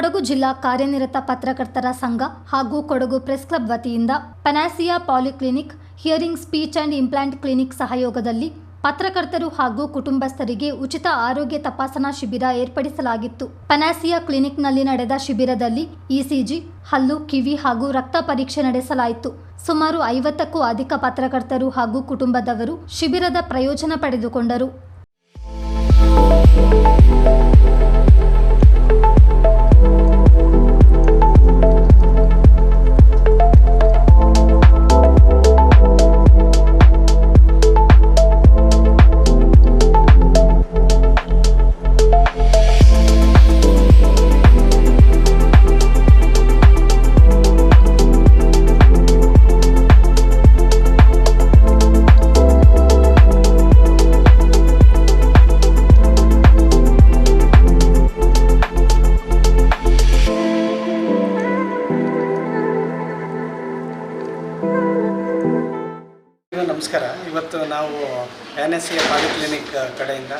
ಕೊಡಗು ಜಿಲ್ಲಾ ಕಾರ್ಯನಿರತ ಪತ್ರಕರ್ತರ ಸಂಘ ಹಾಗೂ ಕೊಡಗು ಪ್ರೆಸ್ ಕ್ಲಬ್ ವತಿಯಿಂದ Panacea polyclinic hearing speech and implant clinic ಸಹಯೋಗದಲ್ಲಿ ಪತ್ರಕರ್ತರು ಹಾಗೂ ಕುಟುಂಬಸ್ಥರಿಗೆ ಉಚಿತ ಆರೋಗ್ಯ ತಪಾಸಣಾ ಶಿಬಿರ ಏರ್ಪಡಿಸಲಾಗಿತ್ತು. ಪನಾಸಿಯಾ ಕ್ಲಿನಿಕ್ನಲ್ಲಿ ನಡೆದ ಶಿಬಿರದಲ್ಲಿ ಇಸಿಜಿ, ಹಲ್ಲು, ಕಿವಿ ಹಾಗೂ ರಕ್ತ ಪರೀಕ್ಷೆ ನಡೆಸಲಾಯಿತು. ಸುಮಾರು ಐವತ್ತಕ್ಕೂ ಅಧಿಕ ಪತ್ರಕರ್ತರು ಹಾಗೂ ಕುಟುಂಬದವರು ಶಿಬಿರದ ಪ್ರಯೋಜನ ಪಡೆದುಕೊಂಡರು. ನಮಸ್ಕಾರ. ಇವತ್ತು ನಾವು ಎನ್ ಎಸ್ ಸಿ ಪಾಲಿಕ್ಲಿನಿಕ್ ಕಡೆಯಿಂದ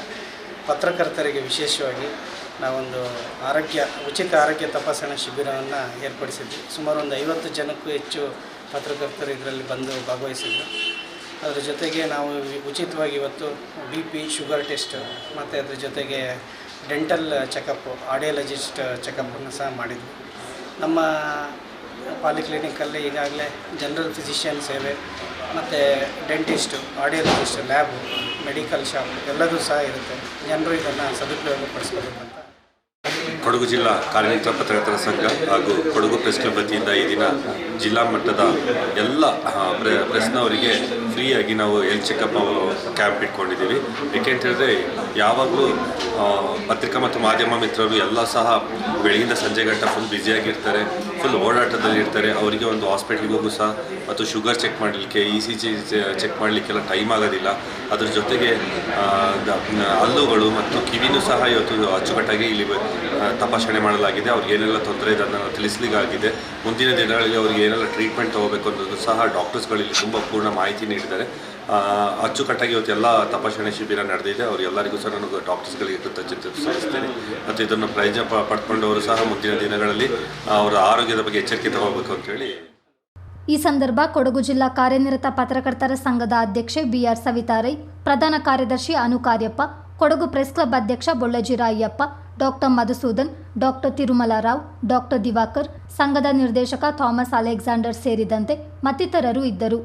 ಪತ್ರಕರ್ತರಿಗೆ ವಿಶೇಷವಾಗಿ ನಾವೊಂದು ಆರೋಗ್ಯ, ಉಚಿತ ಆರೋಗ್ಯ ತಪಾಸಣಾ ಶಿಬಿರವನ್ನು ಏರ್ಪಡಿಸಿದ್ವಿ. ಸುಮಾರು ಒಂದು ಐವತ್ತು ಜನಕ್ಕೂ ಹೆಚ್ಚು ಪತ್ರಕರ್ತರು ಇದರಲ್ಲಿ ಬಂದು ಭಾಗವಹಿಸಿದ್ರು. ಅದರ ಜೊತೆಗೆ ನಾವು ಉಚಿತವಾಗಿ ಇವತ್ತು ಬಿ ಪಿ, ಶುಗರ್ ಟೆಸ್ಟ್, ಮತ್ತು ಅದ್ರ ಜೊತೆಗೆ ಡೆಂಟಲ್ ಚೆಕಪ್ಪು ಆಡಿಯಾಲಜಿಸ್ಟ್ ಚೆಕಪ್ಪನ್ನು ಸಹ ಮಾಡಿದ್ವಿ. ನಮ್ಮ ಪಾಲಿಕ್ಲಿನಿಕಲ್ಲಿ ಈಗಾಗಲೇ ಜನರಲ್ ಫಿಸಿಷಿಯನ್ ಸೇವೆ ಮತ್ತು dentist audiologist lab medical shop ಎಲ್ಲದೂ ಸಹ ಇರುತ್ತೆ. ಜನರು ಇದನ್ನು ಸದುಪಯೋಗ ಪಡಿಸ್ಕೋಬೇಕು ಅಂತ. ಕೊಡಗು ಜಿಲ್ಲಾ ಕಾರ್ಮಿಕ ಪತ್ರಕರ್ತರ ಸಂಘ ಹಾಗೂ ಕೊಡಗು ಪ್ರೆಸ್ ಕ್ಲಬ್ ವತಿಯಿಂದ ಈ ದಿನ ಜಿಲ್ಲಾ ಮಟ್ಟದ ಎಲ್ಲ ಪ್ರೆಸ್ನವರಿಗೆ ಫ್ರೀಯಾಗಿ ನಾವು ಎಲ್ ಚೆಕಪ್ ಕ್ಯಾಂಪ್ ಇಟ್ಕೊಂಡಿದ್ದೀವಿ. ಏಕೆಂತ ಹೇಳಿದ್ರೆ ಯಾವಾಗಲೂ ಪತ್ರಿಕಾ ಮತ್ತು ಮಾಧ್ಯಮ ಮಿತ್ರರು ಎಲ್ಲ ಸಹ ಬೆಳಗಿಂದ ಸಂಜೆ ಗಂಟ ಫುಲ್ ಬ್ಯುಸಿಯಾಗಿರ್ತಾರೆ ಫುಲ್ ಓಡಾಟದಲ್ಲಿ ಇರ್ತಾರೆ. ಅವರಿಗೆ ಒಂದು ಹಾಸ್ಪಿಟ್ಲಿಗೆ ಹೋಗು ಸಹ ಮತ್ತು ಶುಗರ್ ಚೆಕ್ ಮಾಡಲಿಕ್ಕೆ ಇ ಸಿ ಜಿ ಚೆಕ್ ಮಾಡಲಿಕ್ಕೆಲ್ಲ ಟೈಮ್ ಆಗೋದಿಲ್ಲ. ಅದ್ರ ಜೊತೆಗೆ ಹಲ್ಲುಗಳು ಮತ್ತು ಕಿವಿನೂ ಸಹ ಇವತ್ತು ಅಚ್ಚುಕಟ್ಟಾಗಿ ಇಲ್ಲಿ ತಪಾಸಣೆ ಮಾಡಲಾಗಿದೆ. ಅವ್ರಿಗೆ ಏನೆಲ್ಲ ತೊಂದರೆ ಇದೆ ಅದನ್ನು ತಿಳಿಸ್ಲಿಕ್ಕಾಗಿದೆ. ಮುಂದಿನ ದಿನಗಳಿಗೆ ಅವ್ರಿಗೆ ಏನೆಲ್ಲ ಟ್ರೀಟ್ಮೆಂಟ್ ತಗೋಬೇಕು ಅನ್ನೋದು ಸಹ ಡಾಕ್ಟರ್ಸ್ಗಳಲ್ಲಿ ತುಂಬ ಪೂರ್ಣ ಮಾಹಿತಿ ನೀಡಿದ್ದಾರೆ. ಅಚ್ಚುಕಟ್ಟಾಗಿ ಇವತ್ತು ಎಲ್ಲ ತಪಾಸಣೆ ಶಿಬಿರ ನಡೆದಿದೆ. ಅವರೆಲ್ಲರಿಗೂ ಸಹ ನಾನು ಡಾಕ್ಟರ್ಸ್ಗಳಿಗೆ ಕೃತಜ್ಞತೆ ಸಲ್ಲಿಸ್ತೇನೆ. ಮತ್ತು ಇದನ್ನು ಪ್ರಯೋಜನ ಪಡ್ಕೊಂಡವರು ಸಹ ಮುಂದಿನ ದಿನಗಳಲ್ಲಿ ಅವರ ಆರೋಗ್ಯದ ಬಗ್ಗೆ ಎಚ್ಚರಿಕೆ ತಗೋಬೇಕು ಅಂತೇಳಿ ಈ ಸಂದರ್ಭ ಕೊಡಗು ಜಿಲ್ಲಾ ಕಾರ್ಯನಿರತ ಪತ್ರಕರ್ತರ ಸಂಘದ ಅಧ್ಯಕ್ಷೆ ಬಿಆರ್ ಸವಿತಾರೈ ಪ್ರಧಾನ ಕಾರ್ಯದರ್ಶಿ ಅನು ಕಾರ್ಯಪ್ಪ ಕೊಡಗು ಪ್ರೆಸ್ ಕ್ಲಬ್ ಅಧ್ಯಕ್ಷ ಬೊಳ್ಳಜಿರ Ayyappa doctor Madhusudan doctor Tirumalarao doctor Diwakar ಸಂಘದ ನಿರ್ದೇಶಕ ಥಾಮಸ್ ಅಲೆಕ್ಸಾಂಡರ್ ಸೇರಿದಂತೆ ಮತ್ತಿತರರು ಇದ್ದರು.